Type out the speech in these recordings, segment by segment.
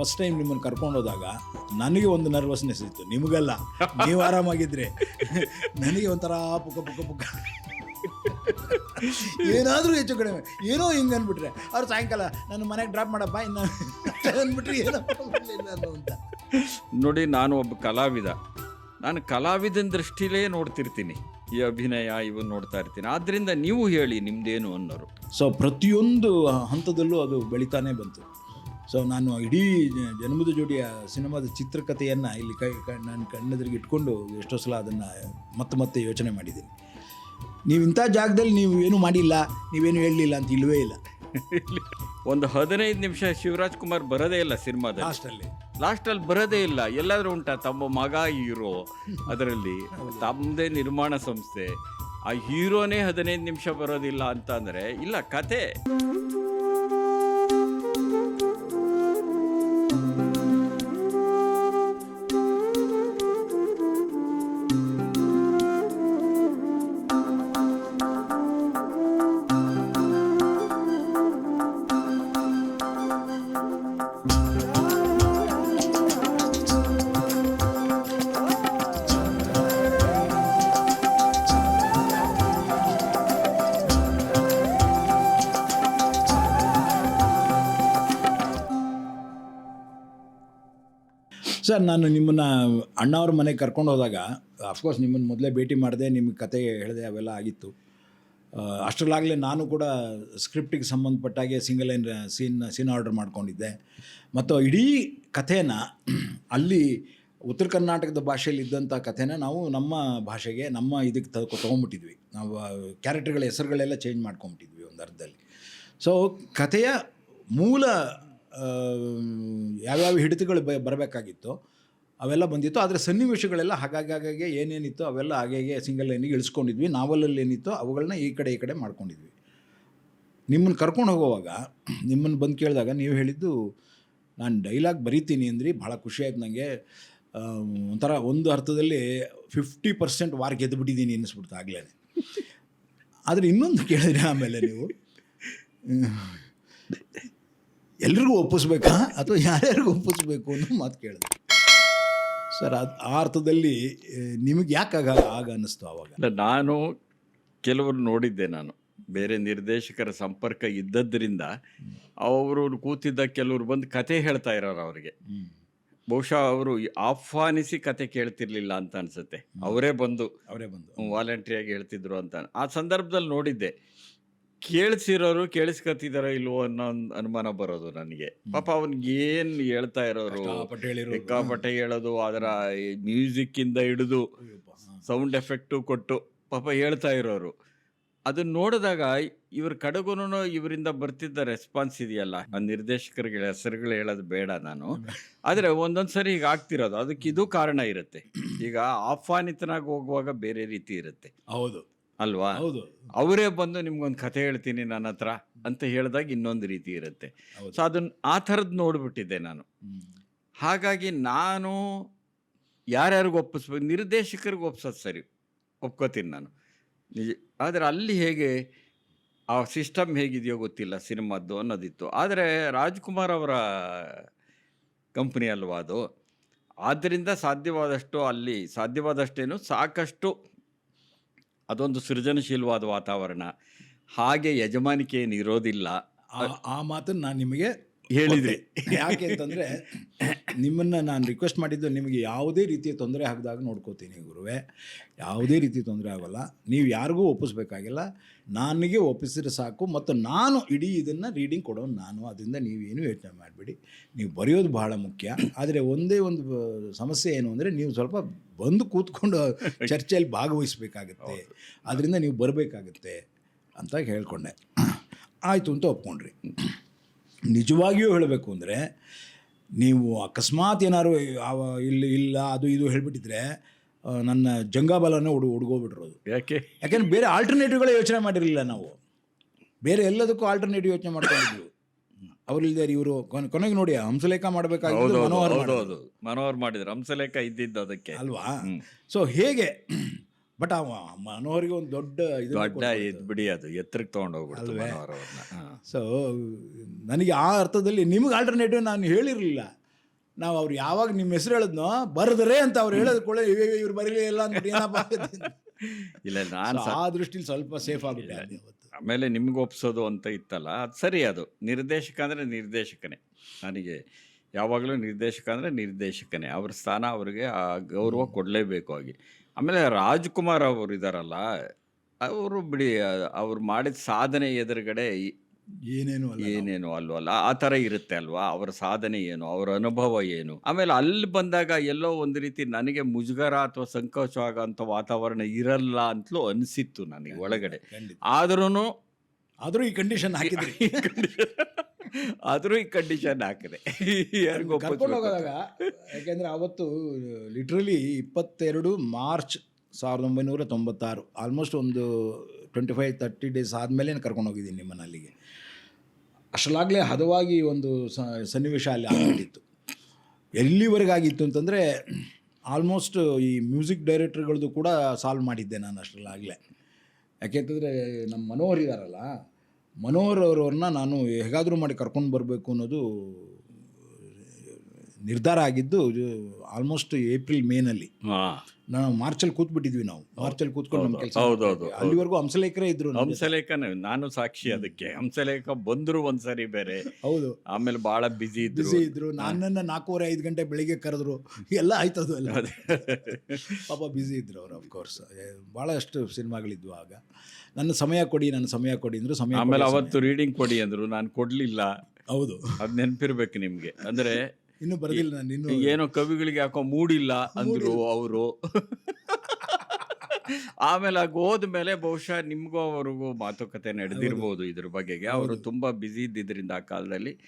First time ನಿಮ್ಮನ್ನು ಕರ್ಕೊಂಡು ಹೋದಾಗ ನನಗೆ ಒಂದು ನರ್ವಸ್ನೆಸ್ ಇತ್ತು. ನಿಮಗಲ್ಲ. ನೀವು ಆರಾಮಾಗಿದ್ರೆ. ನನಗೆ ಒಂಥರ ಪುಕ ಪುಕ ಪುಕ್ಕ. ಏನಾದರೂ ಹೆಚ್ಚು ಕಡಿಮೆ. ಏನೋ ಹಿಂಗೆ ಅಂದ್ಬಿಟ್ರೆ ಅವ್ರು ಸಾಯಂಕಾಲ ನನ್ನ ಮನೆಗೆ ಡ್ರಾಪ್ ಮಾಡಪ್ಪ ಇನ್ನು ಅಂದ್ಬಿಟ್ರೆ ಏನೋ ಅಂತ. ನೋಡಿ ನಾನು ಒಬ್ಬ ಕಲಾವಿದ. ನಾನು ಕಲಾವಿದನ ದೃಷ್ಟಿಲೇ ನೋಡ್ತಿರ್ತೀನಿ. ಈ ಅಭಿನಯ ಇವು ನೋಡ್ತಾ ಇರ್ತೀನಿ. ಆದ್ದರಿಂದ ನೀವು ಹೇಳಿ ನಿಮ್ದೇನು ಅನ್ನೋರು. ಸೊ ಪ್ರತಿಯೊಂದು ಹಂತದಲ್ಲೂ ಅದು ಬೆಳಿತಾನೆ ಬಂತು. ಸೊ ನಾನು ಇಡೀ ಜನ್ಮದ ಜೋಡಿಯ ಸಿನಿಮಾದ ಚಿತ್ರಕಥೆಯನ್ನು ಇಲ್ಲಿ ಕೈ ಕ- ನಾನು ಕಣ್ಣೆದುರಿಗೆ ಇಟ್ಕೊಂಡು ಎಷ್ಟೋ ಸಲ ಅದನ್ನು ಮತ್ತೆ ಮತ್ತೆ ಯೋಚನೆ ಮಾಡಿದ್ದೀನಿ. ನೀವು ಇಂಥ ಜಾಗದಲ್ಲಿ ನೀವು ಏನು ಮಾಡಿಲ್ಲ ನೀವೇನು ಹೇಳಲಿಲ್ಲ ಅಂತ ಇಲ್ಲವೇ ಇಲ್ಲ. ಒಂದು ಹದಿನೈದು ನಿಮಿಷ ಶಿವರಾಜ್ ಕುಮಾರ್ ಬರೋದೇ ಇಲ್ಲ ಸಿನಿಮಾದಲ್ಲಿ. ಲಾಸ್ಟಲ್ಲಿ. ಲಾಸ್ಟಲ್ಲಿ ಬರೋದೇ ಇಲ್ಲ. ಎಲ್ಲಾದರೂ ಉಂಟಾ ತಮ್ಮ ಮಗ ಹೀರೋ ಅದರಲ್ಲಿ. ತಮ್ಮದೇ ನಿರ್ಮಾಣ ಸಂಸ್ಥೆ. ಆ ಹೀರೋನೇ ಹದಿನೈದು ನಿಮಿಷ ಬರೋದಿಲ್ಲ ಅಂತ ಅಂದರೆ ಇಲ್ಲ ಕತೆ ಸರ್, ನಾನು ನಿಮ್ಮನ್ನು ಅಣ್ಣವ್ರ ಮನೆಗೆ ಕರ್ಕೊಂಡು ಹೋದಾಗ ಅಫ್ಕೋರ್ಸ್ ನಿಮ್ಮನ್ನು ಮೊದಲೇ ಭೇಟಿ ಮಾಡಿದೆ ನಿಮಗೆ ಕತೆ ಹೇಳಿದೆ, ಅವೆಲ್ಲ ಆಗಿತ್ತು. ಅಷ್ಟರಲ್ಲಾಗಲೇ ನಾನು ಕೂಡ ಸ್ಕ್ರಿಪ್ಟಿಗೆ ಸಂಬಂಧಪಟ್ಟಾಗೆ single line scene scene order ಮಾಡ್ಕೊಂಡಿದ್ದೆ. ಮತ್ತು ಇಡೀ ಕಥೆನ ಅಲ್ಲಿ ಉತ್ತರ ಕರ್ನಾಟಕದ ಭಾಷೆಯಲ್ಲಿ ಇದ್ದಂಥ ಕಥೆನ ನಾವು ನಮ್ಮ ಭಾಷೆಗೆ, ನಮ್ಮ ಇದಕ್ಕೆ ತಗೊ, ತೊಗೊಂಬಿಟ್ಟಿದ್ವಿ. ನಾವು ಕ್ಯಾರೆಕ್ಟರ್ಗಳ ಹೆಸರುಗಳೆಲ್ಲ ಚೇಂಜ್ ಮಾಡ್ಕೊಂಬಿಟ್ಟಿದ್ವಿ ಒಂದು ಅರ್ಧದಲ್ಲಿ. ಸೊ ಕಥೆಯ ಮೂಲ ಯಾವ್ಯಾವ ಹಿಡಿತಗಳು ಬ ಬರಬೇಕಾಗಿತ್ತು ಅವೆಲ್ಲ ಬಂದಿತ್ತು. ಆದರೆ ಸನ್ನಿವೇಶಗಳೆಲ್ಲ ಹಾಗಾಗಿ ಹಾಗಾಗಿ ಏನೇನಿತ್ತು ಅವೆಲ್ಲ ಹಾಗೆ ಸಿಂಗಲ್ ಲೈನಿಗೆ ಇಳಿಸ್ಕೊಂಡಿದ್ವಿ. ನಾವಲಲ್ಲಿ ಏನಿತ್ತು ಅವುಗಳನ್ನ ಈ ಕಡೆ ಈ ಕಡೆ ಮಾಡ್ಕೊಂಡಿದ್ವಿ. ನಿಮ್ಮನ್ನು ಕರ್ಕೊಂಡು ಹೋಗುವಾಗ, ನಿಮ್ಮನ್ನು ಬಂದು ಕೇಳಿದಾಗ ನೀವು ಹೇಳಿದ್ದು, ನಾನು ಡೈಲಾಗ್ ಬರಿತೀನಿ ಅಂದ್ರಿ, ಭಾಳ ಖುಷಿ ಆಯ್ತು ನನಗೆ ಒಂಥರ ಒಂದು ಅರ್ಥದಲ್ಲಿ ಫಿಫ್ಟಿ ಪರ್ಸೆಂಟ್ ವಾರ್ ಗೆದ್ದುಬಿಟ್ಟಿದ್ದೀನಿ ಅನ್ನಿಸ್ಬಿಡ್ತು ಆಗಲೇ. ಆದರೆ ಇನ್ನೊಂದು ಕೇಳಿದ್ರೆ ಆಮೇಲೆ ನೀವು. ಎಲ್ರಿಗೂ ಒಪ್ಪಿಸ್ಬೇಕಾ ಅಥವಾ ಯಾರ್ಯಾರಿಗೂ ಒಪ್ಪಿಸ್ಬೇಕು ಅನ್ನೋ ಮಾತು ಕೇಳಿದೆ. ಸರ್ ಅದು ಆ ಅರ್ಥದಲ್ಲಿ ನಿಮಗೆ ಯಾಕೆ ಆಗ ಆಗ ಅನ್ನಿಸ್ತು ಆವಾಗ ನಾನು ಕೆಲವರು ನೋಡಿದ್ದೆ ನಾನು. ಬೇರೆ ನಿರ್ದೇಶಕರ ಸಂಪರ್ಕ ಇದ್ದದ್ರಿಂದ ಅವರು ಕೂತಿದ್ದ ಕೆಲವರು ಬಂದು ಕತೆ ಹೇಳ್ತಾ ಇರೋರು ಅವರಿಗೆ. ಬಹುಶಃ ಅವರು ಆಹ್ವಾನಿಸಿ ಕತೆ ಕೇಳ್ತಿರ್ಲಿಲ್ಲ ಅಂತ ಅನ್ಸುತ್ತೆ. ಅವರೇ ಬಂದು ಅವರೇ ಬಂದು. ವಾಲಂಟ್ರಿಯಾಗಿ ಹೇಳ್ತಿದ್ರು ಅಂತ. ಆ ಸಂದರ್ಭದಲ್ಲಿ ನೋಡಿದ್ದೆ. ಕೇಳಿಸಿರೋರು ಕೇಳಿಸ್ಕೊತಿದಾರೋ ಇಲ್ವೋ ಅನ್ನೋ ಒಂದು ಅನುಮಾನ ಬರೋದು ನನಗೆ. ಪಾಪ ಅವ್ನಿಗೆ ಏನ್ ಹೇಳ್ತಾ ಇರೋರು? ಕಷ್ಟಪಟ್ಟು ಹೇಳಿರೋರು. ಸಿಕ್ಕಾಪಟ್ಟೆ ಹೇಳೋದು ಅದರ ಮ್ಯೂಸಿಕ್ ಇಂದ ಹಿಡಿದು ಸೌಂಡ್ ಎಫೆಕ್ಟು ಕೊಟ್ಟು ಪಾಪ ಹೇಳ್ತಾ ಇರೋರು. ಅದನ್ನ ನೋಡಿದಾಗ ಇವ್ರ ಕಡೆಗೂ ಇವರಿಂದ ಬರ್ತಿದ್ದ ರೆಸ್ಪಾನ್ಸ್ ಇದೆಯಲ್ಲ? ಆ ನಿರ್ದೇಶಕರಿಗೆ ಹೆಸರುಗಳು ಹೇಳೋದು ಬೇಡ ನಾನು. ಆದರೆ ಒಂದೊಂದ್ಸರಿ ಈಗ ಆಗ್ತಿರೋದು. ಅದಕ್ಕೆ ಇದು ಕಾರಣ ಇರುತ್ತೆ. ಈಗ ಆಹ್ವಾನಿತನಾಗಿ ಹೋಗುವಾಗ ಬೇರೆ ರೀತಿ ಇರುತ್ತೆ. ಹೌದು. ಅಲ್ವಾ? ಹೌದು. ಅವರೇ ಬಂದು ನಿಮ್ಗೊಂದು ಕತೆ ಹೇಳ್ತೀನಿ ನನ್ನ ಹತ್ರ ಅಂತ ಹೇಳಿದಾಗ ಇನ್ನೊಂದು ರೀತಿ ಇರುತ್ತೆ. ಸೊ ಅದನ್ನ ಆ ಥರದ್ದು ನೋಡಿಬಿಟ್ಟಿದ್ದೆ ನಾನು. ಹಾಗಾಗಿ ನಾನು ಯಾರ್ಯಾರಿಗೂ ಒಪ್ಪಿಸ್ಬೇಕು ನಿರ್ದೇಶಕರಿಗೆ ಒಪ್ಸೋದು ಸರಿ. ಒಪ್ಕೋತೀನಿ ನಾನು. ನಿಜ ಆದರೆ ಅಲ್ಲಿ ಹೇಗೆ ಆ ಸಿಸ್ಟಮ್ ಹೇಗಿದೆಯೋ ಗೊತ್ತಿಲ್ಲ ಸಿನಿಮಾದ್ದು ಅನ್ನೋದಿತ್ತು. ಆದರೆ ರಾಜ್ಕುಮಾರ್ ಅವರ ಕಂಪ್ನಿ ಅಲ್ವಾ ಅದು? ಆದ್ದರಿಂದ ಸಾಧ್ಯವಾದಷ್ಟು ಅಲ್ಲಿ ಸಾಧ್ಯವಾದಷ್ಟೇನು ಸಾಕಷ್ಟು ಅದೊಂದು ಸೃಜನಶೀಲವಾದ ವಾತಾವರಣ. ಹಾಗೆ ಯಜಮಾನಿಕೆ ಏನು ಇರೋದಿಲ್ಲ ಆ- ಮಾತನ್ನು ನಾನು ನಿಮಗೆ ಹೇಳಿದ್ರಿ. ಯಾಕೆ ಅಂತಂದರೆ ನಿಮ್ಮನ್ನು ನಾನು ರಿಕ್ವೆಸ್ಟ್ ಮಾಡಿದ್ದು ನಿಮಗೆ ಯಾವುದೇ ರೀತಿಯ ತೊಂದರೆ ಆಗದಾಗ ನೋಡ್ಕೋತೀನಿ ಗುರುವೆ. ಯಾವುದೇ ರೀತಿ ತೊಂದರೆ ಆಗೋಲ್ಲ. ನೀವು ಯಾರಿಗೂ ಒಪ್ಪಿಸ್ಬೇಕಾಗಿಲ್ಲ. ನನಗೆ ಒಪ್ಪಿಸಿದ್ರೆ ಸಾಕು. ಮತ್ತು ನಾನು ಇಡೀ ಇದನ್ನು ರೀಡಿಂಗ್ ಕೊಡೋನು ನಾನು. ಅದರಿಂದ ನೀವೇನು ಯೋಚನೆ ಮಾಡಬೇಡಿ. ನೀವು ಬರೆಯೋದು ಬಹಳ ಮುಖ್ಯ. ಆದರೆ ಒಂದೇ ಒಂದು ಸಮಸ್ಯೆ ಏನು ಅಂದರೆ ನೀವು ಸ್ವಲ್ಪ ಬಂದು ಕೂತ್ಕೊಂಡು ಚರ್ಚೆಯಲ್ಲಿ ಭಾಗವಹಿಸಬೇಕಾಗತ್ತೆ. ಅದರಿಂದ ನೀವು ಬರಬೇಕಾಗತ್ತೆ ಅಂತ ಹೇಳ್ಕೊಂಡೆ. ಆಯಿತು ಅಂತ ಒಪ್ಕೊಂಡ್ರಿ. ನಿಜವಾಗಿಯೂ ಹೇಳಬೇಕು ಅಂದರೆ ನೀವು ಅಕಸ್ಮಾತ್ ಏನಾದ್ರು ಅವ ಇಲ್ಲಿ ಇಲ್ಲ ಅದು ಇದು ಹೇಳಿಬಿಟ್ಟಿದ್ರೆ ನನ್ನ ಜಂಗಾಬಲನೇ ಹುಡು ಹುಡುಗೋಗ್ಬಿಟ್ರೋದು ಯಾಕೆ? ಯಾಕೆಂದ್ರೆ ಬೇರೆ ಆಲ್ಟರ್ನೇಟಿವ್ಗಳೇ ಯೋಚನೆ ಮಾಡಿರಲಿಲ್ಲ ನಾವು. ಬೇರೆ ಎಲ್ಲದಕ್ಕೂ ಆಲ್ಟರ್ನೇಟಿವ್ ಯೋಚನೆ ಮಾಡ್ಕೊಂಡಿದ್ವಿ. ಅವರಿಲ್ದೇ ಇವರು ಕೊನೆಗೆ ನೋಡಿ ಹಂಸಲೇಖ ಮಾಡಬೇಕಾಗಿದ್ದು ಹೌದೌದು ಮನೋಹರ್ ಮನೋಹರ್ ಮಾಡಿದ್ರು ಹಂಸಲೇಖ ಇದ್ದಿದ್ದು ಅದಕ್ಕೆ. ಅಲ್ವಾ. ಸೊ ಹೇಗೆ? ಬಟ್ ಅವ ಮನೋಹರಿಗೆ ಒಂದು ದೊಡ್ಡ ಇದು ದೊಡ್ಡ ಇದು ಬಿಡಿ ಅದು ಎತ್ತರಕ್ಕೆ ತಗೊಂಡೋಗ್ಬಿಡ್ತು ಮನೋಹರ್ ಅವ್ರನ್ನ. ಸೊ ನನಗೆ ಆ ಅರ್ಥದಲ್ಲಿ ನಿಮ್ಗೆ ಆಲ್ಟರ್ನೇಟಿವ್ ನಾನು ಹೇಳಿರಲಿಲ್ಲ. ನಾವು ಅವ್ರು ಯಾವಾಗ ನಿಮ್ಮ ಹೆಸರು ಹೇಳಿದ್ನೋ ಬರೆದ್ರೆ ಅಂತ ಅವ್ರು ಹೇಳೋದ್ ಕೂಡ ಇವ್ರು ಬರೀಲೇ ಇಲ್ಲ ಅಂತ ಏನಪ್ಪ? ಆಗುತ್ತೆ ಅಂತ. ಇಲ್ಲ ನಾನು So, ಆ ದೃಷ್ಟಿಲಿ ಸ್ವಲ್ಪ ಸೇಫ್ ಆಗುತ್ತೆ ಅವತ್ತು. ಆಮೇಲೆ ನಿಮ್ಗೆ ಒಪ್ಸೋದು ಅಂತ ಇತ್ತಲ್ಲ ಅದು ಸರಿ ಅದು. ನಿರ್ದೇಶಕ ಅಂದರೆ ನಿರ್ದೇಶಕನೇ. ನನಗೆ ಯಾವಾಗಲೂ ನಿರ್ದೇಶಕ ಅಂದರೆ ನಿರ್ದೇಶಕನೇ. ಅವ್ರ ಸ್ಥಾನ ಅವ್ರಿಗೆ ಆ ಗೌರವ ಕೊಡಲೇಬೇಕು ಆಗಿ. ಆಮೇಲೆ ರಾಜ್ಕುಮಾರ್ ಅವರು ಇದ್ದಾರಲ್ಲ ಅವರು ಬಿಡಿ ಅವ್ರು ಮಾಡಿದ ಸಾಧನೆ ಎದುರುಗಡೆ ಏನೇನು ಅಲ್ಲ ನಾವು. ಏನೇನು ಅಲ್ವಲ್ಲ ಆ ಥರ ಇರುತ್ತೆ ಅಲ್ವಾ? ಅವರ ಸಾಧನೆ ಏನು? ಅವರ ಅನುಭವ ಏನು? ಆಮೇಲೆ ಅಲ್ಲಿ ಬಂದಾಗ ಎಲ್ಲೋ ಒಂದು ರೀತಿ ನನಗೆ ಮುಜುಗರ ಅಥವಾ ಸಂಕೋಚ ಆಗೋಂಥ ವಾತಾವರಣ ಇರಲ್ಲ ಅಂತಲೂ ಅನಿಸಿತ್ತು ನನಗೆ ಒಳಗಡೆ. ಖಂಡಿತ. ಆದ್ರೂ ಆದ್ರೂ ಈ ಕಂಡೀಷನ್ ಹಾಕಿದ್ರಿ. ಆದರೂ ಈ ಕಂಡೀಷನ್ ಹಾಕಿದೆ. ಯಾರಿಗೂ ಕರ್ಕೊಂಡು ಹೋಗೋದಾಗ ಯಾಕೆಂದ್ರೆ ಅವತ್ತು ಲಿಟ್ರಲಿ ಇಪ್ಪತ್ತೆರಡು ಮಾರ್ಚ್ ಸಾವಿರದ ಒಂಬೈನೂರ ತೊಂಬತ್ತಾರು ಆಲ್ಮೋಸ್ಟ್ ಒಂದು ಟ್ವೆಂಟಿ ಫೈವ್ ತರ್ಟಿ ಡೇಸ್ ಆದಮೇಲೆ ಕರ್ಕೊಂಡು ಹೋಗಿದ್ದೀನಿ ನಿಮ್ಮನ್ನು ಅಲ್ಲಿಗೆ. ಅಷ್ಟಲಾಗಲೇ ಹದವಾಗಿ ಒಂದು ಸ- ಸನ್ನಿವೇಶ ಅಲ್ಲಿ ಆಗಿತ್ತು ಎಲ್ಲಿವರೆಗಾಗಿತ್ತು ಅಂತಂದರೆ ಆಲ್ಮೋಸ್ಟ್ ಈ ಮ್ಯೂಸಿಕ್ ಡೈರೆಕ್ಟರ್ಗಳದ್ದು ಕೂಡ ಸಾಲ್ವ್ ಮಾಡಿದ್ದೆ ನಾನು ಅಷ್ಟರಲ್ಲಾಗಲೇ. ಯಾಕೆಂತಂದರೆ ನಮ್ಮ ಮನೋಹರ್ ಇದ್ದಾರಲ್ಲ ಮನೋಹರ್ ಅವರವ್ರನ್ನ ನಾನು ಹೇಗಾದರೂ ಮಾಡಿ ಕರ್ಕೊಂಡು ಬರಬೇಕು ಅನ್ನೋದು ನಿರ್ಧಾರ ಆಗಿದ್ದು ಆಲ್ಮೋಸ್ಟ್ ಏಪ್ರಿಲ್ ಮೇನಲ್ಲಿ ನಾವು ಮಾರ್ಚಲ್ಲಿ ಕೂತ್ಬಿಟ್ಟಿದ್ವಿ ನಾವು. ಮಾರ್ಚಲ್ಲಿ ಕೂತ್ಕೊಂಡು ನಮ್ಮ ಕೆಲಸ ಹೌದು, ಹೌದು, ಹೌದು. ಅಲ್ಲಿವರೆಗೂ ಹಂಸಲೇಖರೇ ಇದ್ರು ನಮ್ಮ ಜೊತೆ. ಹಂಸಲೇಖನ ನಾನು ಸಾಕ್ಷಿ ಅದಕ್ಕೆ. ಹಂಸಲೇಖ ಬಂದ್ರು ಒಂದ್ಸರಿ ಬೇರೆ. ಹೌದು. ಆಮೇಲೆ ಬಹಳ ಬಿಸಿ ಇದ್ರು. ಬಿಸಿ ಇದ್ರು. ನನ್ನನ್ನು ನಾಲ್ಕೂವರೆ ಐದು ಗಂಟೆ ಬೆಳಿಗ್ಗೆ ಕರೆದ್ರು. ಎಲ್ಲ ಆಯ್ತದ ಎಲ್ಲ. ಅದೇ. ಪಾಪ ಬ್ಯುಸಿ ಇದ್ರು ಅವ್ರು ಅಫ್ಕೋರ್ಸ್ ಭಾಳಷ್ಟು ಸಿನಿಮಾಗಳಿದ್ವು ಆಗ. ನನ್ನ ಸಮಯ ಕೊಡಿ ನನ್ನ ಸಮಯ ಕೊಡಿ ಅಂದ್ರು ಸಮಯ ಆಮೇಲೆ ಅವತ್ತು ರೀಡಿಂಗ್ ಕೊಡಿ ಅಂದ್ರು. ನಾನು ಕೊಡ್ಲಿಲ್ಲ. ಸಮಯ- ಹೌದು. ಅದ್ ನೆನ್ಪಿರ್ಬೇಕು ನಿಮ್ಗೆ. ಅಂದ್ರೆ ಇನ್ನೂ ಬರೋದಿಲ್ಲ ನಾನು ಇನ್ನು ಏನೋ ಕವಿಗಳಿಗೆ ಯಾಕೋ ಮೂಡಿಲ್ಲ ಅಂದ್ರು ಅವರು. ಆಮೇಲೆ ಆಗ ಹೋದ್ಮೇಲೆ ಬಹುಶಃ ನಿಮಗೂ ಅವ್ರಿಗೂ ಮಾತುಕತೆ ನಡೆದಿರ್ಬೋದು ಇದ್ರ ಬಗೆಗೆ. ಅವರು ತುಂಬಾ ಬ್ಯುಸಿ ಇದ್ದಿದ್ದರಿಂದ ಆ ಕಾಲದಲ್ಲಿ.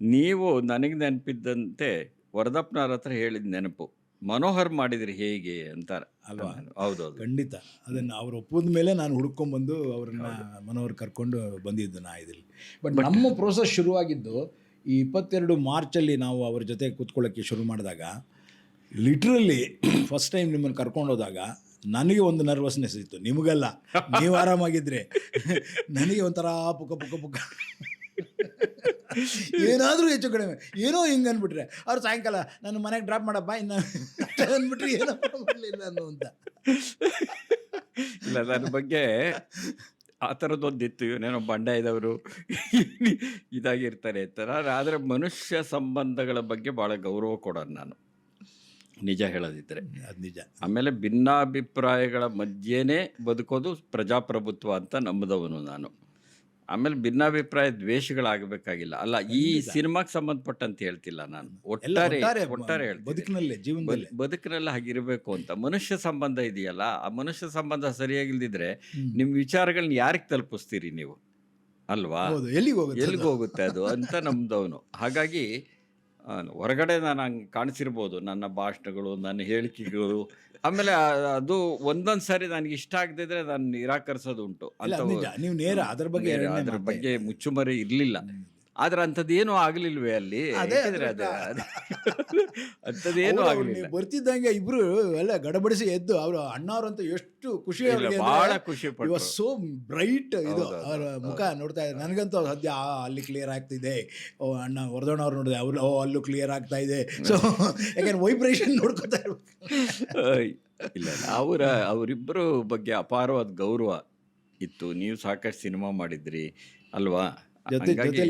ನೀವು ನನಗೆ ನೆನಪಿದ್ದಂತೆ ವರದಪ್ಪನವ್ರ ಹತ್ರ ಹೇಳಿದ ನೆನಪು ಮನೋಹರ್ ಮಾಡಿದ್ರಿ ಹೇಗೆ? ಅಂತಾರೆ. ಅಲ್ವಾ? ಹೌದು ಖಂಡಿತ. ಅದನ್ನು ಅವ್ರು ಒಪ್ಪಿದ ಮೇಲೆ ನಾನು ಹುಡ್ಕೊಂಡ್ಬಂದು ಅವ್ರನ್ನ ಮನೋಹರ್ ಕರ್ಕೊಂಡು ಬಂದಿದ್ದು ನಾ ಇದ್ರಲ್ಲಿ. ಬಟ್ ನಮ್ಮ ಪ್ರೋಸೆಸ್ ಶುರುವಾಗಿದ್ದು ಈ ಇಪ್ಪತ್ತೆರಡು ಮಾರ್ಚಲ್ಲಿ ನಾವು ಅವ್ರ ಜೊತೆ ಕೂತ್ಕೊಳ್ಳೋಕ್ಕೆ ಶುರು ಮಾಡಿದಾಗ ಲಿಟ್ರಲಿ ಫಸ್ಟ್ ಟೈಮ್ ನಿಮ್ಮನ್ನು ಕರ್ಕೊಂಡೋದಾಗ ನನಗೆ ಒಂದು ನರ್ವಸ್ನೆಸ್ ಇತ್ತು. ನಿಮಗಲ್ಲ, ನೀವು ಆರಾಮಾಗಿದ್ದರೆ ನನಗೆ ಒಂಥರ ಪುಕ ಪುಕ ಪುಕ. ಏನಾದರೂ ಹೆಚ್ಚು ಕಡಿಮೆ. ಏನೋ ಹಿಂಗೆ ಅಂದ್ಬಿಟ್ರೆ, ಅವ್ರು ಸಾಯಂಕಾಲ ನನ್ನ ಮನೆಗೆ ಡ್ರಾಪ್ ಮಾಡಪ್ಪ, ಇನ್ನು ಅಂದ್ಬಿಟ್ರೆ ಏನೋ ಮಾಡಲಿಲ್ಲ ಅನ್ನೋ ಅಂತ ಇಲ್ಲ, ನನ್ನ ಬಗ್ಗೆ ಆ ಥರದ್ದೊಂದಿತ್ತು ಇವನೇನೋ ಬಂಡಾಯದವರು ಇದಾಗಿರ್ತಾರೆ ಅಂತ. ಆದರೆ ಮನುಷ್ಯ ಸಂಬಂಧಗಳ ಬಗ್ಗೆ ಭಾಳ ಗೌರವ ಕೊಡೋದು ನಾನು. ನಿಜ ಹೇಳೋದಿದ್ದರೆ ಅದು ನಿಜ. ಆಮೇಲೆ ಭಿನ್ನಾಭಿಪ್ರಾಯಗಳ ಮಧ್ಯೆನೇ ಬದುಕೋದು ಪ್ರಜಾಪ್ರಭುತ್ವ ಅಂತ ನಂಬಿದವನು ನಾನು. ಆಮೇಲೆ ಭಿನ್ನಾಭಿಪ್ರಾಯ ದ್ವೇಷಗಳಾಗಬೇಕಾಗಿಲ್ಲ. ಅಲ್ಲ ಈ ಸಿನಿಮಾಗೆ ಸಂಬಂಧಪಟ್ಟಂತ ಹೇಳ್ತಿಲ್ಲ ನಾನು. ಒಟ್ಟಾರೆ ಒಟ್ಟಾರೆ ಬದುಕಿನಲ್ಲೇ ಜೀವನದಲ್ಲಿ. ಬದ್- ಬದುಕಿನಲ್ಲಿ ಹಾಗಿರಬೇಕು ಅಂತ. ಮನುಷ್ಯ ಸಂಬಂಧ ಇದೆಯಲ್ಲ ಆ ಮನುಷ್ಯ ಸಂಬಂಧ ಸರಿಯಾಗಿಲ್ದಿದ್ರೆ ನಿಮ್ಮ ವಿಚಾರಗಳನ್ನ ಯಾರಿಗೆ ತಲುಪಿಸ್ತೀರಿ ನೀವು? ಅಲ್ವಾ? ಎಲ್ಲಿಗೆ ಹೋಗುತ್ತೆ ಅದು ಅಂತ ನಮ್ದವನು. ಹಾಗಾಗಿ ಹೊರಗಡೆ ನಾನು ಹಂಗೆ ಕಾಣಿಸಿರ್ಬೋದು ನನ್ನ ಭಾಷಣಗಳು ನನ್ನ ಹೇಳಿಕೆಗಳು. ಆಮೇಲೆ ಅದು ಒಂದೊಂದು ಸಾರಿ ನನಗೆ ಇಷ್ಟ ಆಗದಿದ್ರೆ ನಾನು ನಿರಾಕರಿಸೋದು ಉಂಟು ಅಂತ ನೀವು ನೇರ ಅದ್ರ ಬಗ್ಗೆ ಅದ್ರ ಬಗ್ಗೆ ಮುಚ್ಚುಮರೆ ಇರಲಿಲ್ಲ. ಆದ್ರೆ ಅಂಥದ್ದೇನೂ ಆಗ್ಲಿಲ್ವೇ ಅಲ್ಲಿ? ಅದೇ ಯಾಕಂದ್ರೆ ಅದು ಅದ್ರ- ಅಂಥದ್ದೇನೂ ಅವ್ರು- ಅವ್ರು ಆಗಲಿಲ್ಲ. ಬರ್ತಿದ್ದಂಗೆ ಇಬ್ರು ಎಲ್ಲ ಗಡಬಡಿಸಿ ಎದ್ದು ಅವರು ಅಣ್ಣವ್ರಂತೂ ಎಷ್ಟು ಖುಷಿ ಇಲ್ಲ, ಅವ್ರಿಗೆ ಬಹಳ ಖುಷಿ ಪಟ್ರು. ಸೋ ಬ್ರೈಟ್ ಇದು ಅವರ ಮುಖ ನೋಡ್ತಾ ಇದ್ದಾರೆ. ನನಗಂತೂ ಸದ್ಯ ಆ, ಅಲ್ಲಿ ಕ್ಲಿಯರ್ ಆಗ್ತಿದೆ. ಓ ಅಣ್ಣ ವರದಣ್ಣವ್ರು ನೋಡಿದೆ ಅವ್ರು ಓ ಅಲ್ಲೂ ಕ್ಲಿಯರ್ ಆಗ್ತಾ ಇದೆ. ಸೊ ಯಾಕಂದ್ರೆ ವೈಬ್ರೇಷನ್ ನೋಡ್ಕೊತಾ ಇರ್ಬೇಕು. ಇಲ್ಲ ಅವರ ಅವರಿಬ್ಬರು ಬಗ್ಗೆ ಅಪಾರವಾದ ಗೌರವ ಇತ್ತು. ನೀವು ಸಾಕಷ್ಟು ಸಿನಿಮಾ ಮಾಡಿದ್ರಿ ಅಲ್ವಾ?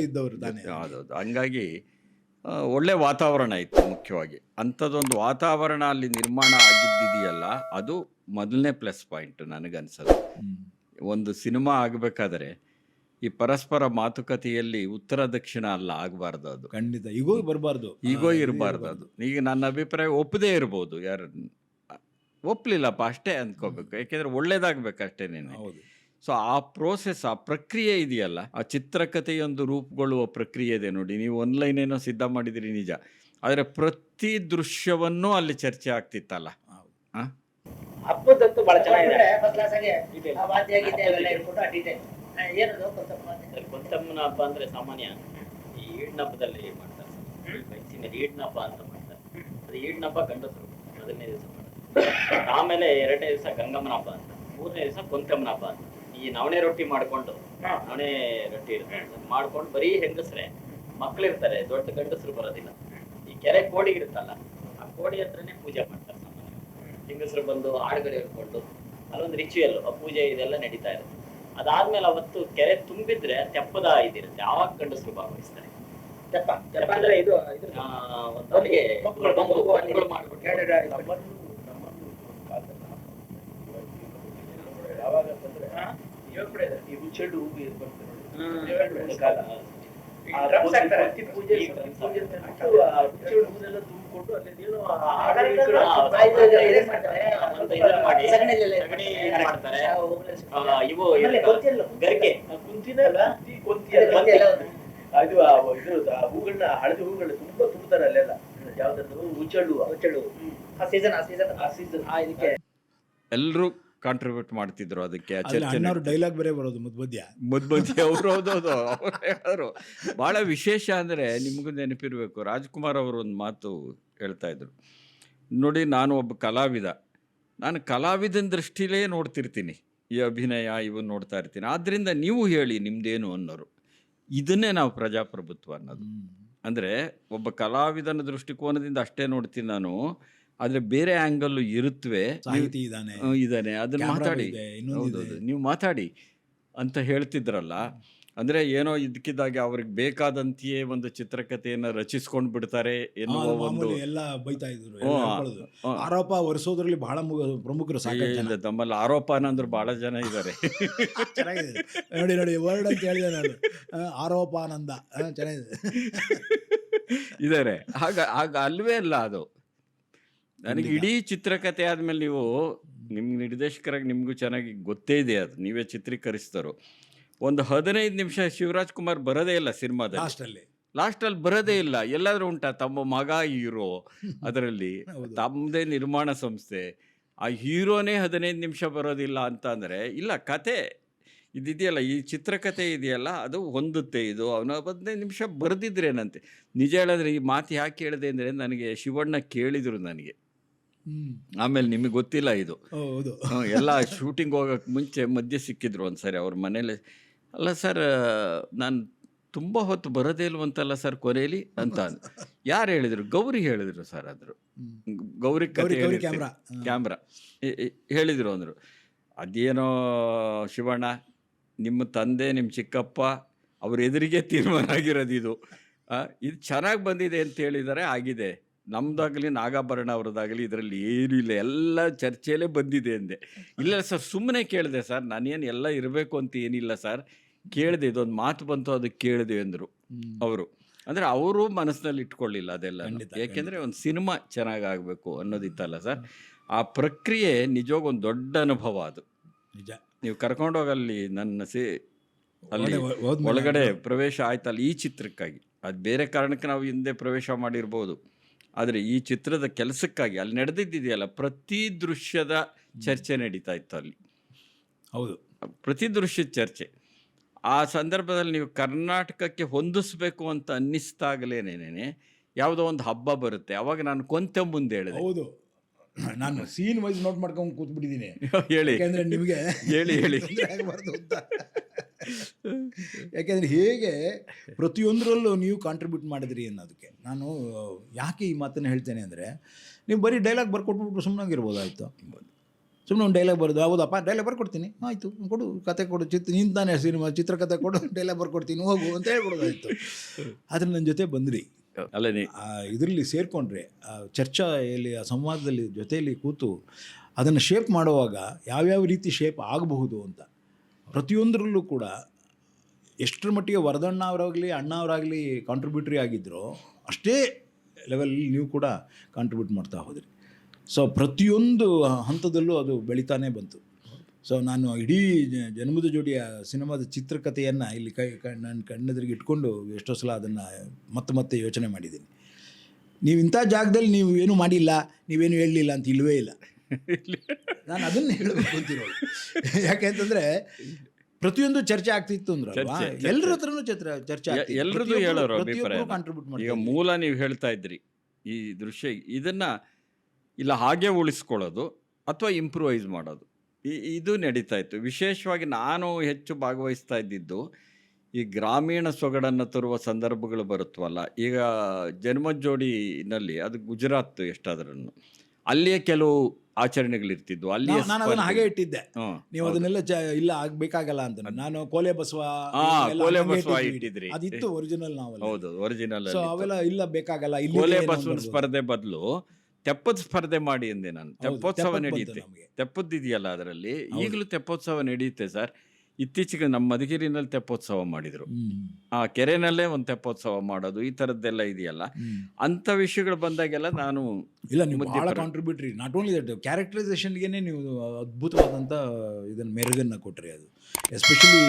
ಇದ್ದವ್ರು ಹೌದೌದು. ಹಂಗಾಗಿ ಒಳ್ಳೆ ವಾತಾವರಣ ಇತ್ತು ಮುಖ್ಯವಾಗಿ. ಅಂಥದ್ದೊಂದು ವಾತಾವರಣ ಅಲ್ಲಿ ನಿರ್ಮಾಣ ಆಗಿದ್ದಿದೆಯಲ್ಲ ಅದು ಮೊದಲನೇ ಪ್ಲಸ್ ಪಾಯಿಂಟ್ ನನಗನ್ಸೋದು. ಒಂದು ಸಿನಿಮಾ ಆಗಬೇಕಾದ್ರೆ ಈ ಪರಸ್ಪರ ಮಾತುಕತೆಯಲ್ಲಿ ಉತ್ತರ ದಕ್ಷಿಣ ಅಲ್ಲ ಆಗಬಾರ್ದು ಅದು. ಖಂಡಿತ. ಈಗೋ ಬರಬಾರ್ದು. ಈಗೋ ಇರಬಾರ್ದು ಅದು. ಈಗ ನನ್ನ ಅಭಿಪ್ರಾಯ ಒಪ್ಪದೇ ಇರ್ಬೋದು ಯಾರು ಒಪ್ಪಲಿಲ್ಲಪ್ಪ ಅಷ್ಟೇ ಅಂದ್ಕೋಬೇಕು. ಯಾಕೆಂದ್ರೆ ಒಳ್ಳೇದಾಗಬೇಕು ಅಷ್ಟೇ ನೀನು. ಹೌದು. ಸೊ ಆ ಪ್ರೋಸೆಸ್ ಆ ಪ್ರಕ್ರಿಯೆ ಇದೆಯಲ್ಲ? ಆ ಚಿತ್ರಕಥೆಯೊಂದು ರೂಪುಗೊಳ್ಳುವ ಪ್ರಕ್ರಿಯೆ ಇದೆ ನೋಡಿ. ನೀವು ಆನ್ಲೈನ್ ಏನೋ ಸಿದ್ಧ ಮಾಡಿದಿರಿ ನಿಜ. ಆದರೆ ಪ್ರತಿ ದೃಶ್ಯವನ್ನೂ ಅಲ್ಲಿ ಚರ್ಚೆ ಆಗ್ತಿತ್ತಲ್ಲ? ಹಬ್ಬದಂತೂ ಬಹಳ ಚೆನ್ನಾಗಿದೆ? ಕೊಂತಮ್ಮನ ಹಬ್ಬ ಅಂದ್ರೆ ಸಾಮಾನ್ಯ ಈ ಈಡ್ನ ಹಬ್ಬದಲ್ಲಿ ಮಾಡ್ತಾರೆ. ವಯಸ್ಸಿನಲ್ಲಿ ಈಡ್ನ ಹಬ್ಬ ಅಂತ ಮಾಡ್ತಾರೆ. ಅದು ಈಡ್ನ ಹಬ್ಬ ಗಂಡಸರು ಮೊದಲನೇ ದಿವಸ ಮಾಡ್ತಾರೆ. ಆಮೇಲೆ ಎರಡನೇ ದಿವಸ ಗಂಗಮ್ಮನ ಹಬ್ಬ ಅಂತ. ಮೂರನೇ ದಿವಸ ಕೊಂತಮ್ಮನ ಹಬ್ಬ ಅಂತ. ಈ ನವಣೆ ರೊಟ್ಟಿ ಮಾಡ್ಕೊಂಡು ನವಣೆ ರೊಟ್ಟಿ ಮಾಡ್ಕೊಂಡು ಬರೀ ಹೆಂಗಸ್ರೆ ಮಕ್ಳಿರ್ತಾರೆ ದೊಡ್ಡ ಗಂಡಸರು ಬರೋದಿಲ್ಲ. ಈ ಕೆರೆ ಕೋಡಿ ಇರುತ್ತಲ್ಲ ಆ ಕೋಡಿ ಹತ್ರನೇ ಪೂಜೆ ಮಾಡ್ತಾರೆ ಸಾಮಾನ್ಯ ಹೆಂಗಸರು ಬಂದು ಆಡುಗಡೆ ಇಟ್ಕೊಂಡು ಅಲ್ಲೊಂದು ರಿಚುವಲ್ ಪೂಜೆ ಇದೆಲ್ಲ ನಡೀತಾ ಇರುತ್ತೆ. ಅದಾದ್ಮೇಲೆ ಅವತ್ತು ಕೆರೆ ತುಂಬಿದ್ರೆ ತೆಪ್ಪದ ಇದಿರುತ್ತೆ ಆವಾಗ ಗಂಡಸರು ಭಾಗವಹಿಸ್ತಾರೆ? ತೆಪ್ಪ ತೆಪ್ಪ ಅಂದ್ರೆ ಇದು ಮಾಡ್ಬಿಟ್ಟು. ಹೂವು ಬರ್ತದೆ ಕಾಲ. ಪೂಜೆ- ತುಂಬಿಕೊಂಡು ಮಾಡ್ತಾರೆ. ಇವು. ಗರಿಕೆ. ಕುಂತಿ ಅದು ಅಲ್ಲ. ಗೊತ್ತಿಲ್ಲ ಅದು. ಅದು ಆ ಇದು ಹೂಗಳನ್ನ ಹಳದಿ ಹೂಗಳು ತುಂಬಾ ತುಂಬ್ತಾರೆ ಅಲ್ಲೆಲ್ಲ. ಯಾವ್ದಾದ್ರು ಹುಚ್ಚಳ್ಳು ಹುಚ್ಚಳ್ಳು. ಆ ಸೀಸನ್ ಆ ಸೀಸನ್ ಆ ಸೀಸನ್ ಆ ಇದಕ್ಕೆ. ಎಲ್ಲರೂ ಕಾಂಟ್ರಿಬ್ಯೂಟ್ ಮಾಡ್ತಿದ್ರು ಅದಕ್ಕೆ ಅಣ್ಣವ್ರ ಡೈಲಾಗ್ ಬೇರೆ ಬರೋದು ಮುದ್ಬದ್ಯ ಮುದ್ಬದ್ಯ ಅವರು ಅವ್ರು ಹೌದೌದು ಬಹಳ ಭಾಳ ವಿಶೇಷ ಅಂದರೆ ನಿಮಗೂ ನೆನಪಿರಬೇಕು ರಾಜ್ಕುಮಾರ್ ಅವರು ಒಂದು ಮಾತು ಹೇಳ್ತಾ ಇದ್ರು. ನೋಡಿ ನಾನು ಒಬ್ಬ ಕಲಾವಿದ. ನಾನು ಕಲಾವಿದನ ದೃಷ್ಟಿಲೇ ನೋಡ್ತಿರ್ತೀನಿ. ಈ ಅಭಿನಯ ಇವನ್ನ ನೋಡ್ತಾ ಇರ್ತೀನಿ. ಆದ್ದರಿಂದ ನೀವು ಹೇಳಿ ನಿಮ್ದೇನು ಅನ್ನೋರು. ಇದನ್ನೇ ನಾವು ಪ್ರಜಾಪ್ರಭುತ್ವ ಅನ್ನೋದು. ಅಂದರೆ ಒಬ್ಬ ಕಲಾವಿದನ ದೃಷ್ಟಿಕೋನದಿಂದ ಅಷ್ಟೇ ನೋಡ್ತೀನಿ ನಾನು. ಆದರೆ ಬೇರೆ ಆಂಗಲ್ ಇರುತ್ತವೆ ಸಾಹಿತಿ ಇದ್ದಾನೆ. ಇದಾನೆ ಅದನ್ನ ಮಾತಾಡಿ. ಹೌದೌದು. ನೀವು ಮಾತಾಡಿ ಅಂತ ಹೇಳ್ತಿದ್ರಲ್ಲ. ಅಂದ್ರೆ ಏನೋ ಇದಕ್ಕಿದ್ದಾಗೆ ಅವ್ರಿಗೆ ಬೇಕಾದಂತೆಯೇ ಒಂದು ಚಿತ್ರಕಥೆಯನ್ನ ರಚಿಸ್ಕೊಂಡು ಬಿಡ್ತಾರೆ ಎನ್ನುವ ಒಂದು ಎಲ್ಲ ಬೈತಾ ಇದ್ರು. ಆರೋಪ ಹೊರಿಸೋದ್ರಲ್ಲಿ ಬಹಳ ಪ್ರಮುಖರು ಸಾಕಷ್ಟು ತಮ್ಮಲ್ಲಿ ಆರೋಪ ಅನ್ನಂದ್ರು ಬಹಳ ಜನ ಇದ್ದಾರೆ ಚೆನ್ನಾಗಿದೆ. ನೋಡಿ ನೋಡಿ ವರ್ಡ್ ಅಂತ ಹೇಳಿದೆ ನಾನು. ಆರೋಪಾನಂದ ಚೆನ್ನಾಗಿದೆ. ಇದ್ದಾರೆ ಹಾಗ ಆಗ ಅಲ್ವೇ ಅಲ್ಲ ಅದು. ನನಗೆ. ಇಡೀ ಚಿತ್ರಕಥೆ ಆದ್ಮೇಲೆ ನೀವು ನಿಮ್ಮ ನಿರ್ದೇಶಕರಾಗಿ ನಿಮಗೂ ಚೆನ್ನಾಗಿ ಗೊತ್ತೇ ಇದೆ ಅದು. ನೀವೇ ಚಿತ್ರೀಕರಿಸ್ತಾರೋ. ಒಂದು ಹದಿನೈದು ನಿಮಿಷ ಶಿವರಾಜ್ ಕುಮಾರ್ ಬರೋದೇ ಇಲ್ಲ ಸಿನಿಮಾದಲ್ಲಿ. ಲಾಸ್ಟಲ್ಲಿ. ಲಾಸ್ಟಲ್ಲಿ ಬರೋದೇ ಇಲ್ಲ. ಎಲ್ಲಾದರೂ ಉಂಟಾ? ತಮ್ಮ ಮಗ ಹೀರೋ. ಅದರಲ್ಲಿ. ತಮ್ಮದೇ ನಿರ್ಮಾಣ ಸಂಸ್ಥೆ. ಆ ಹೀರೋನೇ ಹದಿನೈದು ನಿಮಿಷ ಬರೋದಿಲ್ಲ ಅಂತ ಅಂದರೆ ಇಲ್ಲ ಕತೆ. ಇದಿದೆಯಲ್ಲ ಈ ಚಿತ್ರಕಥೆ ಇದೆಯಲ್ಲ ಅದು ಹೊಂದುತ್ತೆ ಇದು. ಅವನು ಹದಿನೈದು ನಿಮಿಷ ಬರೆದಿದ್ರೇನಂತೆ. ನಿಜ ಹೇಳಿದ್ರೆ ಈ ಮಾತು ಯಾಕೆ ಹೇಳಿದೆ ಅಂದರೆ ನನಗೆ ಶಿವಣ್ಣ ಕೇಳಿದರು ನನಗೆ. ಆಮೇಲೆ ನಿಮಗೆ ಗೊತ್ತಿಲ್ಲ ಇದು. ಎಲ್ಲ ಶೂಟಿಂಗ್ ಹೋಗೋಕ್ಕೆ ಮುಂಚೆ ಮಧ್ಯೆ ಸಿಕ್ಕಿದ್ರು ಒಂದು ಸರಿ ಅವ್ರ ಮನೇಲಿ. ಅಲ್ಲ ಸರ್ ನಾನು ತುಂಬ ಹೊತ್ತು ಬರೋದೇ ಇಲ್ವಂತಲ್ಲ ಸರ್ ಕೊನೆಯಲ್ಲಿ ಅಂತ ಯಾರು ಹೇಳಿದರು? ಗೌರಿ ಹೇಳಿದರು ಸರ್ ಅಂದರು. ಗೌರಿ ಕತೆ. ಕ್ಯಾಮ್ರಾ. ಹೇಳಿದರು ಅಂದರು. ಅದೇನೋ ಶಿವಣ್ಣ ನಿಮ್ಮ ತಂದೆ ನಿಮ್ಮ ಚಿಕ್ಕಪ್ಪ ಅವ್ರ ಎದುರಿಗೆ ತೀರ್ಮಾನ ಆಗಿರೋದು ಇದು. ಇದು ಚೆನ್ನಾಗಿ ಬಂದಿದೆ ಅಂತ ಹೇಳಿದ್ದಾರೆ ಆಗಿದೆ. ನಮ್ದಾಗಲಿ ನಾಗಾಭರಣ ಅವ್ರದ್ದಾಗಲಿ ಇದರಲ್ಲಿ ಏನೂ ಇಲ್ಲ. ಎಲ್ಲ ಚರ್ಚೆಯಲ್ಲೇ ಬಂದಿದೆ ಅಂದೆ. ಇಲ್ಲ ಸರ್ ಸುಮ್ಮನೆ ಕೇಳಿದೆ ಸರ್ ನಾನೇನು ಎಲ್ಲ ಇರಬೇಕು ಅಂತ ಏನಿಲ್ಲ ಸರ್. ಕೇಳಿದೆ ಇದೊಂದು ಮಾತು ಬಂತು ಅದಕ್ಕೆ ಕೇಳಿದೆ ಅಂದರು. ಅವರು. ಅಂದರೆ ಅವರು ಮನಸ್ಸಿನಲ್ಲಿ ಇಟ್ಕೊಳ್ಳಿಲ್ಲ ಅದೆಲ್ಲ ಯಾಕೆಂದರೆ ಒಂದು ಸಿನಿಮಾ ಚೆನ್ನಾಗಿ ಆಗಬೇಕು ಅನ್ನೋದಿತ್ತಲ್ಲ ಸರ್. ಆ ಪ್ರಕ್ರಿಯೆ ನಿಜವಾಗ ಒಂದು ದೊಡ್ಡ ಅನುಭವ ಅದು. ನಿಜ. ನೀವು ಕರ್ಕೊಂಡೋಗಲ್ಲಿ ನನ್ನ ಸೇ ಅಲ್ಲಿ ಒಳಗಡೆ ಪ್ರವೇಶ ಆಯ್ತಲ್ಲ ಈ ಚಿತ್ರಕ್ಕಾಗಿ. ಅದು ಬೇರೆ ಕಾರಣಕ್ಕೆ ನಾವು ಹಿಂದೆ ಪ್ರವೇಶ ಮಾಡಿರ್ಬೋದು. ಆದರೆ ಈ ಚಿತ್ರದ ಕೆಲಸಕ್ಕಾಗಿ ಅಲ್ಲಿ ನಡೆದಿದ್ದಿದೆಯಲ್ಲ ಪ್ರತಿ ದೃಶ್ಯದ ಚರ್ಚೆ ನಡೀತಾ ಇತ್ತು ಅಲ್ಲಿ. ಹೌದು. ಪ್ರತಿ ದೃಶ್ಯದ ಚರ್ಚೆ. ಆ ಸಂದರ್ಭದಲ್ಲಿ ನೀವು ಕರ್ನಾಟಕಕ್ಕೆ ಹೊಂದಿಸ್ಬೇಕು ಅಂತ ಅನ್ನಿಸ್ದಾಗಲೇನೇನೆ ಯಾವುದೋ ಒಂದು ಹಬ್ಬ ಬರುತ್ತೆ ಅವಾಗ ನಾನು ಕೊಂತೆ ಮುಂದೆ ಹೇಳಿದೆ. ಹೌದು. ನಾನು ಸೀನ್ ವೈಸ್ ನೋಟ್ ಮಾಡ್ಕೊಂಡು ಕೂತ್ಬಿಟ್ಟಿದ್ದೀನಿ. ಹೇಳಿ. ಯಾಕೆಂದ್ರೆ ನಿಮಗೆ ಹೇಳಿ, ಹೇಳಿ. ಅಂತ. ಯಾಕೆಂದ್ರೆ ಹೇಗೆ ಪ್ರತಿಯೊಂದರಲ್ಲೂ ನೀವು ಕಾಂಟ್ರಿಬ್ಯೂಟ್ ಮಾಡಿದ್ರಿ ಅನ್ನೋದಕ್ಕೆ. ನಾನು ಯಾಕೆ ಈ ಮಾತನ್ನು ಹೇಳ್ತೇನೆ ಅಂದರೆ ನೀವು ಬರೀ ಡೈಲಾಗ್ ಬರ್ಕೊಟ್ಬಿಟ್ಟು ಸುಮ್ಮನಾಗಿರ್ಬೋದಾಯ್ತು ಸುಮ್ಮನೆ ಒಂದು ಡೈಲಾಗ್ ಬರೋದು ಹೌದಪ್ಪ ಡೈಲಾಗ್ ಬರ್ಕೊಡ್ತೀನಿ. ಆಯಿತು ಕೊಡು ಕತೆ ಕೊಡು ಚಿತ್ರ ನೀನು ತಾನೇ ಸಿನಿಮಾ ಚಿತ್ರಕಥೆ ಕೊಡು ಡೈಲಾಗ್ ಬರ್ಕೊಡ್ತೀನಿ ಹೋಗು ಅಂತ ಹೇಳ್ಬಿಡೋದಾಯ್ತು. ಆದರೆ ನನ್ನ ಜೊತೆ ಬಂದ್ರಿ. ಅಲ್ಲೇ ಇದರಲ್ಲಿ ಸೇರಿಕೊಂಡ್ರೆ ಚರ್ಚೆಯಲ್ಲಿ ಆ ಸಂವಾದದಲ್ಲಿ ಜೊತೆಯಲ್ಲಿ ಕೂತು ಅದನ್ನು ಶೇಪ್ ಮಾಡುವಾಗ ಯಾವ್ಯಾವ ರೀತಿ ಶೇಪ್ ಆಗಬಹುದು ಅಂತ. ಪ್ರತಿಯೊಂದರಲ್ಲೂ ಕೂಡ ಎಷ್ಟರ ಮಟ್ಟಿಗೆ ವರದಣ್ಣ ಅವರಾಗಲಿ, ಅಣ್ಣ ಅವರಾಗಲಿ ಕಾಂಟ್ರಿಬ್ಯೂಟ್ರಿ ಆಗಿದ್ದರು ಅಷ್ಟೇ ಲೆವೆಲಲ್ಲಿ ನೀವು ಕೂಡ ಕಾಂಟ್ರಿಬ್ಯೂಟ್ ಮಾಡ್ತಾ ಹೋದ್ರಿ. ಸೊ ಪ್ರತಿಯೊಂದು ಹಂತದಲ್ಲೂ ಅದು ಬೆಳೀತಾನೆ ಬಂತು. ಸೊ ನಾನು ಇಡೀ ಜನ್ಮದ ಜೋಡಿಯ ಸಿನಿಮಾದ ಚಿತ್ರಕಥೆಯನ್ನು ಇಲ್ಲಿ ಕೈ ನನ್ನ ಕಣ್ಣೆದುರಿಗೆ ಇಟ್ಕೊಂಡು ಎಷ್ಟೋ ಸಲ ಅದನ್ನು ಮತ್ತೆ ಮತ್ತೆ ಯೋಚನೆ ಮಾಡಿದ್ದೀನಿ. ನೀವು ಇಂಥ ಜಾಗದಲ್ಲಿ ನೀವು ಏನೂ ಮಾಡಿಲ್ಲ, ನೀವೇನು ಹೇಳಲಿಲ್ಲ ಅಂತ ಇಲ್ಲವೇ ಇಲ್ಲ. ನಾನು ಅದನ್ನ ಹೇಳಬೇಕು ಅಂತಿರೋದು ಯಾಕೆ ಅಂತಂದರೆ ಪ್ರತಿಯೊಂದು ಚರ್ಚೆ ಆಗ್ತಿತ್ತು ಅಂದ್ರೆ ಚರ್ಚೆ, ಚರ್ಚೆ. ಎಲ್ಲರ ಹತ್ರನೂ ಚರ್ಚೆ ಎ- ಆಗ್ತಿತ್ತು. ಎಲ್ರದ್ದು ಪ್ರತಿಯೊಬ್ರು- ಹೇಳೋರು ಈಗ ಮೂಲ ನೀವು ಹೇಳ್ತಾ ಇದ್ರಿ ಈ ದೃಶ್ಯ ಇದನ್ನ ಇಲ್ಲ ಹಾಗೆ ಉಳಿಸ್ಕೊಳ್ಳೋದು ಅಥವಾ ಇಂಪ್ರೂವೈಸ್ ಮಾಡೋದು. ಈ ಇದು ನಡೀತಾ ಇತ್ತು. ವಿಶೇಷವಾಗಿ ನಾನು ಹೆಚ್ಚು ಭಾಗವಹಿಸ್ತಾ ಇದ್ದಿದ್ದು ಈ ಗ್ರಾಮೀಣ ಸೊಗಡನ್ನು ತರುವ ಸಂದರ್ಭಗಳು ಬರುತ್ತವಲ್ಲ ಈಗ ಜನ್ಮಜೋಡಿನಲ್ಲಿ ಅದು ಗುಜರಾತ್ ಎಷ್ಟಾದ್ರೂ ಅಲ್ಲಿಯೇ ಕೆಲವು ಆಚರಣೆಗಳಿರ್ತಿದ್ವು. ಅಲ್ಲಿ ನಾನು ಅದನ್ನ ಹಾಗೆ ಇಟ್ಟಿದ್ದೆ. ನೀವು ಅದನ್ನೆಲ್ಲ ಇಲ್ಲ ಆಗ್ಬೇಕಾಗಲ್ಲ ಅಂತ ನಾನು ಕೋಲೆ ಬಸವ ಕೋಲೆ ಹಂಗೆ ಬಸವ. ಇಟ್ಟಿದ್ರಿ. ಅದಿತ್ತು ಒರಿಜಿನಲ್ ನಾವಲ್ಲ. ಹೌದು ಒರಿಜಿನಲ್ ಸೊ ಅವೆಲ್ಲ ಇಲ್ಲ ಬೇಕಾಗಲ್ಲ ಇಲ್ಲಿ ಕೋಲೆ ಬಸವನ ಸ್ಪರ್ಧೆ ಬದಲು ತೆಪ್ಪದ ಸ್ಪರ್ಧೆ ಮಾಡಿ ಅಂದೆ ನಾನು. ತೆಪ್ಪೋತ್ಸವ ನಡೆಯುತ್ತೆ. ತೆಪ್ಪದ್ದಿದೆಯಲ್ಲ ಅದರಲ್ಲಿ? ಈಗಲೂ ತೆಪ್ಪೋತ್ಸವ ನಡೆಯುತ್ತೆ ಸರ್. ಇತ್ತೀಚೆಗೆ ನಮ್ಮ ಮಧುಗಿರಿನಲ್ಲಿ ತೆಪ್ಪೋತ್ಸವ ಮಾಡಿದ್ರು. ಆ ಕೆರೆನಲ್ಲೇ ಒಂದು ತೆಪ್ಪೋತ್ಸವ ಮಾಡೋದು ಈ ಥರದ್ದೆಲ್ಲ ಇದೆಯಲ್ಲ? ಅಂಥ ವಿಷಯಗಳು ಬಂದಾಗೆಲ್ಲ ನಾನು ಇಲ್ಲ ನಿಮ್ಮ ಬಹಳ ಕಾಂಟ್ರಿಬ್ಯೂಟ್ರಿ ನಾಟ್ ಓನ್ಲಿ ದಟ್ ಕ್ಯಾರೆಕ್ಟರೈಸೇಷನ್ಗೆ ನೀವು ಅದ್ಭುತವಾದಂಥ ಇದನ್ನು ಮೆರುಗನ್ನು ಕೊಟ್ರಿ ಅದು. ಎಸ್ಪೆಷಲಿ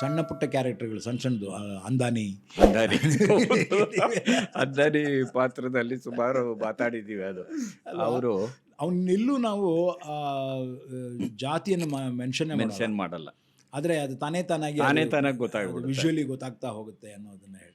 ಸಣ್ಣ ಪುಟ್ಟ ಕ್ಯಾರೆಕ್ಟರ್ಗಳು ಸಣ್ಣ ಸಣ್ಣದು ಅಂದಾನಿ. ಅಂದಾನಿ. ಅಂದಾರಿ ಪಾತ್ರದಲ್ಲಿ ಸುಮಾರು ಮಾತಾಡಿದ್ದೀವಿ ಅದು. ಅವರು ಅವನ್ನೆಲ್ಲೂ ನಾವು ಆ, ಜಾತಿಯನ್ನು ಮೆನ್ಷನ್ ಮೆನ್ಷನ್ ಮಾಡಲ್ಲ. ಆದರೆ ಅದು ತಾನೇ ತಾನಾಗಿ ತಾನೇ ತಾನಾಗಿ ಗೊತ್ತಾಗುತ್ತೆ ವಿಜುವಲಿ ಗೊತ್ತಾಗ್ತಾ ಹೋಗುತ್ತೆ ಅನ್ನೋದನ್ನ ಹೇಳಿ